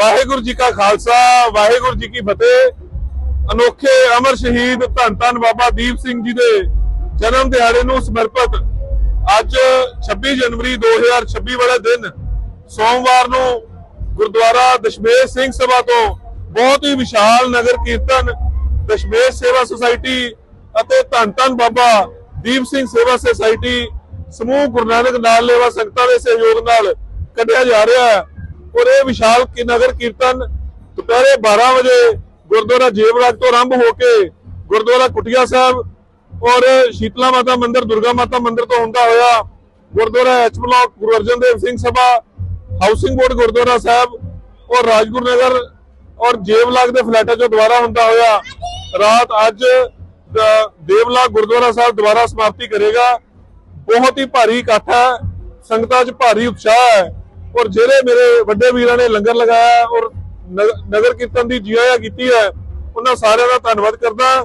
ਵਾਹਿਗੁਰੂ ਜੀ ਕਾ ਖਾਲਸਾ, ਵਾਹਿਗੁਰੂ ਜੀ ਕੀ ਫਤਿਹ। ਅਨੋਖੇ ਅਮਰ ਸ਼ਹੀਦ ਧੰਨ ਧੰਨ ਬਾਬਾ ਦੀਪ ਸਿੰਘ ਜੀ ਦੇ ਜਨਮ ਦਿਹਾੜੇ ਨੂੰ ਸਮਰਪਿਤ ਅੱਜ 26 ਜਨਵਰੀ 2026 ਵਾਲੇ ਦਿਨ ਸੋਮਵਾਰ ਨੂੰ ਗੁਰਦੁਆਰਾ ਦਸ਼ਮੇਸ਼ ਸਿੰਘ ਸਭਾ ਤੋਂ ਬਹੁਤ ਹੀ ਵਿਸ਼ਾਲ ਨਗਰ ਕੀਰਤਨ, ਦਸ਼ਮੇਸ਼ ਸੇਵਾ ਸੁਸਾਇਟੀ ਅਤੇ ਧੰਨ ਧੰਨ ਬਾਬਾ ਦੀਪ ਸਿੰਘ ਸੇਵਾ ਸੁਸਾਇਟੀ ਸਮੂਹ ਗੁਰੂ ਨਾਨਕ ਨਾਲ ਲੇਵਾ ਸੰਗਤਾਂ ਦੇ ਸਹਿਯੋਗ ਨਾਲ ਕੱਢਿਆ ਜਾ ਰਿਹਾ ਹੈ। ਔਰ ਇਹ ਵਿਸ਼ਾਲ ਨਗਰ ਕੀਰਤਨ ਦੁਪਹਿਰੇ 12 ਵਜੇ ਗੁਰਦੁਆਰਾ ਜੇਵਰਾਜ ਤੋਂ ਆਰੰਭ ਹੋ ਕੇ ਗੁਰਦੁਆਰਾ ਕੁਟਿਆ ਸਾਹਿਬ ਔਰ ਸ਼ੀਤਲਾ ਮਾਤਾ ਮੰਦਿਰ, ਦੁਰਗਾ ਮਾਤਾ ਮੰਦਿਰ ਤੋਂ ਹੁੰਦਾ ਹੋਇਆ gurdwara H block Guru Arjan Dev Singh Sabha, housing board gurdwara Sahib ਔਰ ਰਾਜਗੁਰੂ ਨਗਰ ਔਰ ਜੇਵਲਾਗ ਦੇ ਫਲੈਟਾਂ ਚੋਂ ਦੁਬਾਰਾ ਹੁੰਦਾ ਹੋਇਆ ਰਾਤ ਅੱਜ ਦ- ਦੇਵਲਾਗ ਗੁਰਦੁਆਰਾ ਸਾਹਿਬ ਦੁਬਾਰਾ ਸਮਾਪਤੀ ਕਰੇਗਾ। ਬਹੁਤ ਹੀ ਭਾਰੀ ਇਕੱਠ ਹੈ, ਸੰਗਤਾਂ 'ਚ ਭਾਰੀ ਉਤਸ਼ਾਹ ਹੈ ਔਰ ਜਿਹੜੇ ਮੇਰੇ ਵੱਡੇ ਵੀਰਾਂ ਨੇ ਲੰਗਰ ਲਗਾਇਆ ਔਰ ਨਗ- ਨਗਰ ਕੀਰਤਨ ਦੀ ਜਿਆਇਆ ਕੀਤੀ ਹੈ, ਉਹਨਾਂ ਸਾਰਿਆਂ ਦਾ ਧੰਨਵਾਦ ਕਰਦਾ।